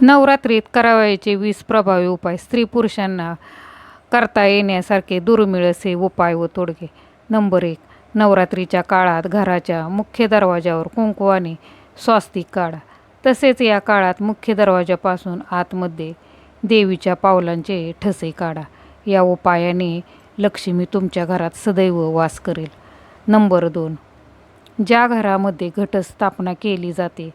नवरात्रीत करावयाचे वीस प्रभावी उपाय स्त्री पुरुषांना करता येण्यासारखे दुर्मिळ असे उपाय व तोडगे. नंबर एक नवरात्रीच्या काळात घराच्या मुख्य दरवाजावर कुंकवाने स्वास्तिक काढा. तसेच या काळात मुख्य दरवाजापासून आतमध्ये देवीच्या पावलांचे ठसे काढा. या उपायाने लक्ष्मी तुमच्या घरात सदैव वास करेल. नंबर दोन ज्या घरामध्ये घटस्थापना केली जाते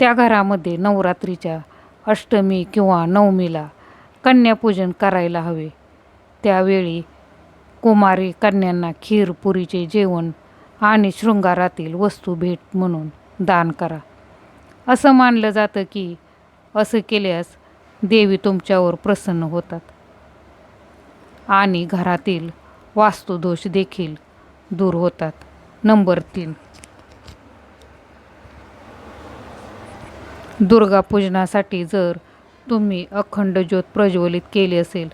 त्या घरामध्ये नवरात्रीच्या अष्टमी किंवा नवमीला कन्यापूजन करायला हवे. त्यावेळी कुमारी कन्यांना खीर पुरीचे जेवण आणि शृंगारातील वस्तू भेट म्हणून दान करा. असं मानलं जातं की असं केल्यास देवी तुमच्यावर प्रसन्न होतात. आणि घरातील वास्तुदोष देखील दूर होतात. नंबर तीन. दुर्गापूजनासाठी जर तुम्ही अखंड ज्योत प्रज्वलित केली असेल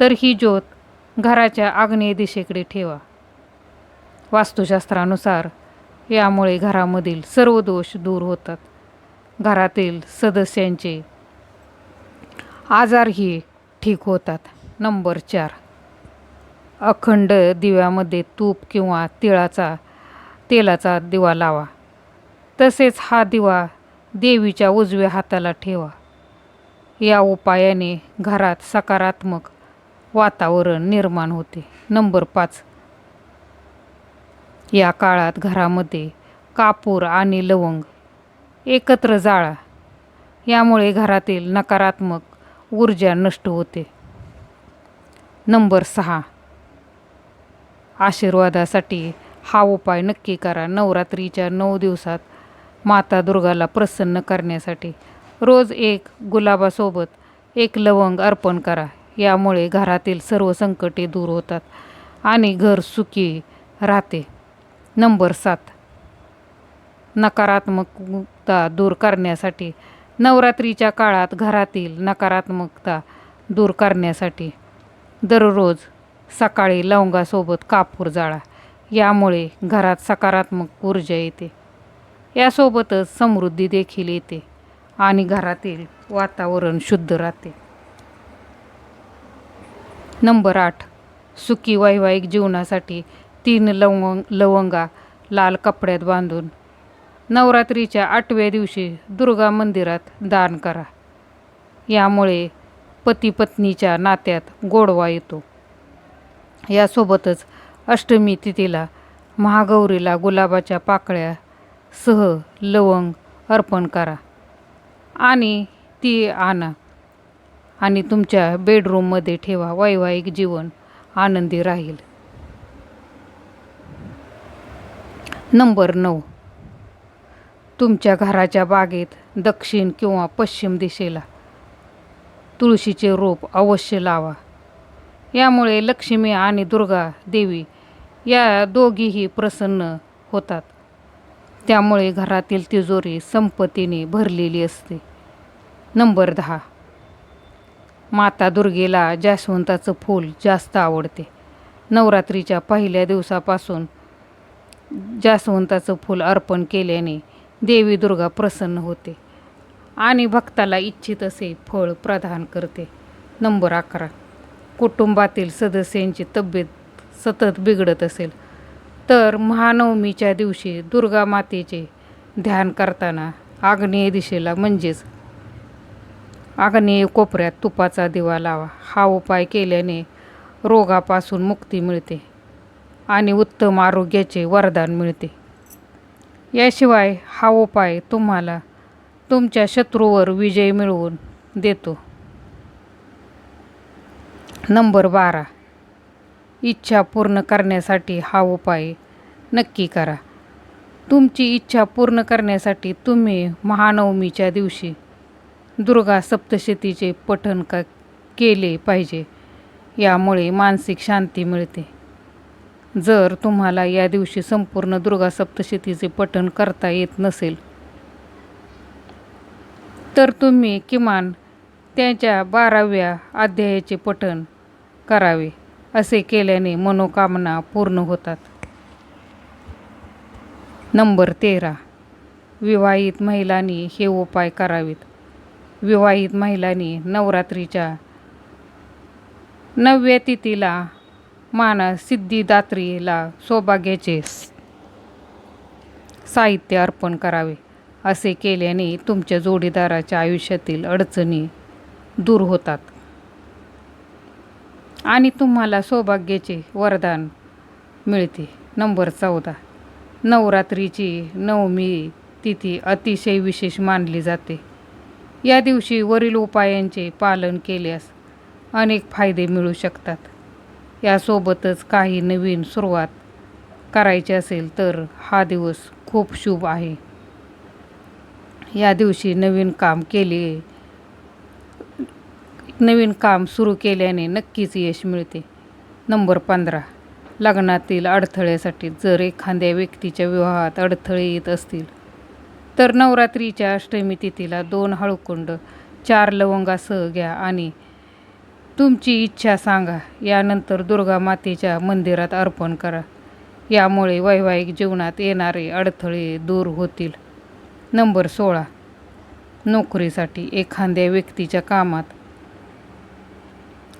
तर ही ज्योत घराच्या आग्नेय दिशेकडे ठेवा. वास्तुशास्त्रानुसार यामुळे घरामधील सर्व दोष दूर होतात. घरातील सदस्यांचे आजारही ठीक होतात. नंबर चार. अखंड दिव्यामध्ये तूप किंवा तिळाचा तेलाचा दिवा लावा. तसेच हा दिवा देवीच्या उजव्या हाताला ठेवा. या उपायाने घरात सकारात्मक वातावरण निर्माण होते. नंबर पाच. या काळात घरामध्ये कापूर आणि लवंग एकत्र जाळा. यामुळे घरातील नकारात्मक ऊर्जा नष्ट होते. नंबर सहा. आशीर्वादासाठी हा उपाय नक्की करा. नवरात्रीच्या नऊ दिवसात माता दुर्गाला प्रसन्न करण्यासाठी रोज एक गुलाबासोबत एक लवंग अर्पण करा. यामुळे घरातील सर्व संकटे दूर होतात आणि घर सुखी राहते. नंबर सात. नकारात्मकता दूर करण्यासाठी नवरात्रीच्या काळात घरातील नकारात्मकता दूर करण्यासाठी दररोज सकाळी लवंगासोबत कापूर जाळा. यामुळे घरात सकारात्मक ऊर्जा येते. यासोबतच समृद्धी देखील येते आणि घरातील वातावरण शुद्ध राहते. नंबर आठ. सुखी वैवाहिक जीवनासाठी तीन लवंग लवंगा लाल कपड्यात बांधून नवरात्रीच्या आठव्या दिवशी दुर्गा मंदिरात दान करा. यामुळे पती पत्नीच्या नात्यात गोडवा येतो. यासोबतच अष्टमी तिथीला महागौरीला गुलाबाच्या पाकळ्या सह लवंग अर्पण करा. आणि ती आणा. आणि तुमच्या बेडरूममध्ये ठेवा. वैवाहिक जीवन आनंदी राहील. नंबर नऊ. तुमच्या घराच्या बागेत दक्षिण किंवा पश्चिम दिशेला तुळशीचे रोप अवश्य लावा. यामुळे लक्ष्मी आणि दुर्गा देवी या दोघीही प्रसन्न होतात. त्यामुळे घरातील तिजोरी संपत्तीने भरलेली असते. नंबर दहा. माता दुर्गेला जास्वंताचं फूल जास्त आवडते. नवरात्रीच्या पहिल्या दिवसापासून जास्वंताचं फूल अर्पण केल्याने देवी दुर्गा प्रसन्न होते आणि भक्ताला इच्छित असे फळ प्रदान करते. नंबर अकरा. कुटुंबातील सदस्यांची तब्येत सतत बिघडत असेल. तर महानवमीच्या दिवशी दुर्गा मातेचे ध्यान करताना आग्नेय दिशेला म्हणजेच आग्नेय कोपऱ्यात तुपाचा दिवा लावा. हा उपाय केल्याने रोगापासून मुक्ती मिळते आणि उत्तम आरोग्याचे वरदान मिळते. याशिवाय हा उपाय तुम्हाला तुमच्या शत्रूवर विजय मिळवून देतो. नंबर बारा. इच्छा पूर्ण करण्यासाठी हा उपाय नक्की करा. तुमची इच्छा पूर्ण करण्यासाठी तुम्ही महानवमीच्या दिवशी दुर्गा सप्तशतीचे पठण क केले पाहिजे. यामुळे मानसिक शांती मिळते. जर तुम्हाला या दिवशी संपूर्ण दुर्गा सप्तशतीचे पठण करता येत नसेल तर तुम्ही किमान त्याच्या बाराव्या अध्यायाचे पठण करावे. असे केल्याने मनोकामना पूर्ण होतात. नंबर तेरा. विवाहित महिलांनी हे उपाय करावेत. विवाहित महिलांनी नवरात्रीच्या नवव्या तिथीला मानस सिद्धिदात्रीला सौभाग्याचे साहित्य अर्पण करावे. असे केल्याने तुमच्या जोडीदाराच्या आयुष्यातील अडचणी दूर होतात. आणि तुम्हाला सौभाग्याचे वरदान मिळते. नंबर चौदा. नवरात्रीची नवमी तिथी अतिशय विशेष मानली जाते. या दिवशी वरील उपायांचे पालन केल्यास अनेक फायदे मिळू शकतात. यासोबतच काही नवीन सुरुवात करायची असेल तर हा दिवस खूप शुभ आहे. या दिवशी नवीन काम केले नवीन काम सुरू केल्याने नक्कीच यश मिळते. नंबर पंधरा. लग्नातील अडथळ्यासाठी जर एखाद्या व्यक्तीच्या विवाहात अडथळे येत असतील तर नवरात्रीच्या अष्टमी तिथीला दोन हळकुंड चार लवंगासह घ्या आणि तुमची इच्छा सांगा. यानंतर दुर्गा मातेच्या मंदिरात अर्पण करा. यामुळे वैवाहिक जीवनात येणारे अडथळे दूर होतील. नंबर सोळा. नोकरीसाठी एखाद्या व्यक्तीच्या कामात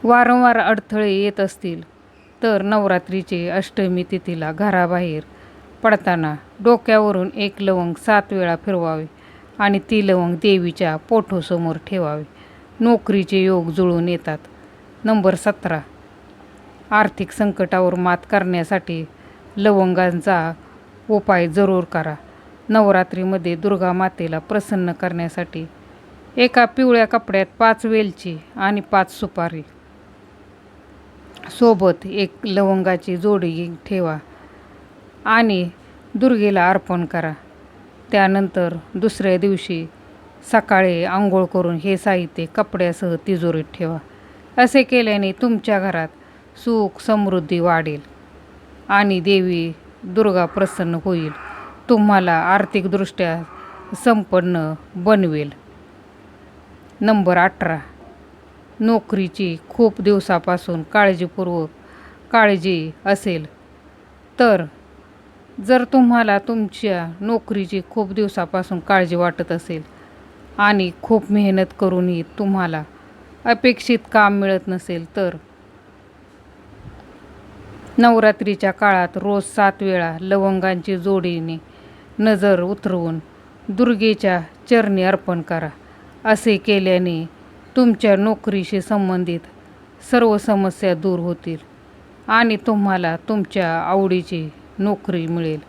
वारंवार अडथळे येत असतील तर नवरात्रीचे अष्टमी तिथीला घराबाहेर पडताना डोक्यावरून एक लवंग सात वेळा फिरवावे आणि ती लवंग देवीच्या पोठोसमोर ठेवावे. नोकरीचे योग जुळून येतात. नंबर सतरा. आर्थिक संकटावर मात करण्यासाठी लवंगांचा उपाय जरूर करा. नवरात्रीमध्ये दुर्गा मातेला प्रसन्न करण्यासाठी एका पिवळ्या कपड्यात पाच वेलची आणि पाच सुपारी सोबत एक लवंगाची जोडी ठेवा आणि दुर्गेला अर्पण करा. त्यानंतर दुसऱ्या दिवशी सकाळी आंघोळ करून हे साहित्य कपड्यासह तिजोरीत ठेवा. असे केल्याने तुमच्या घरात सुख समृद्धी वाढेल आणि देवी दुर्गा प्रसन्न होईल. तुम्हाला आर्थिकदृष्ट्या संपन्न बनवेल. नंबर अठरा. नोकरीची खूप दिवसापासून काळजीपूर्वक काळजी असेल. तर जर तुम्हाला तुमच्या नोकरीची खूप दिवसापासून काळजी वाटत असेल आणि खूप मेहनत करूनही तुम्हाला अपेक्षित काम मिळत नसेल तर नवरात्रीच्या काळात रोज सात वेळा लवंगांची जोडीने नजर उतरवून दुर्गेच्या चरणी अर्पण करा असे केल्याने तुमच्या नोकरीशी संबंधित सर्व समस्या दूर होतील आणि तुम्हाला तुमच्या आवडीची नोकरी मिळेल.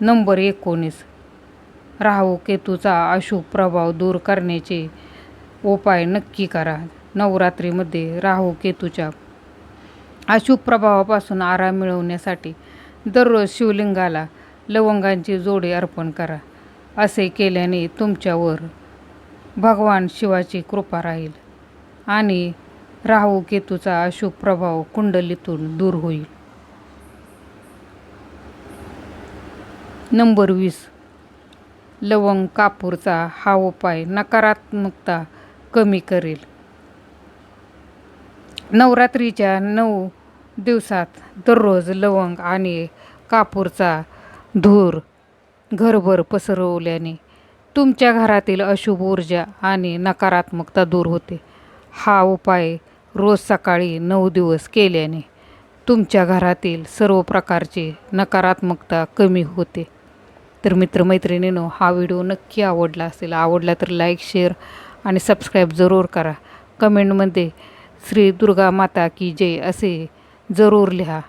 नंबर एकोणीस. राहू केतूचा अशुभ प्रभाव दूर करण्याचे उपाय नक्की करा. नवरात्रीमध्ये राहू केतूच्या अशुभ प्रभावापासून आराम मिळवण्यासाठी दररोज शिवलिंगाला लवंगांची जोडी अर्पण करा. असे केल्याने तुमच्यावर भगवान शिवाची कृपा राहील. आणि राहू केतूचा अशुभ प्रभाव कुंडलीतून दूर होईल. नंबर वीस. लवंग कापूरचा हा उपाय नकारात्मकता कमी करेल. नवरात्रीच्या नऊ दिवसात दररोज लवंग आणि कापूरचा धूर घरभर पसरवल्याने तुमच्या घरातील अशुभ ऊर्जा आणि नकारात्मकता दूर होते. हा उपाय रोज सकाळी नऊ दिवस केल्याने तुमच्या घरातील सर्व प्रकारची नकारात्मकता कमी होते. तर मित्रमैत्रिणींनो हा व्हिडिओ नक्की आवडला असेल आवडला तर लाईक शेअर आणि सबस्क्राईब जरूर करा. कमेंटमध्ये श्री दुर्गा माता की जय असे जरूर लिहा.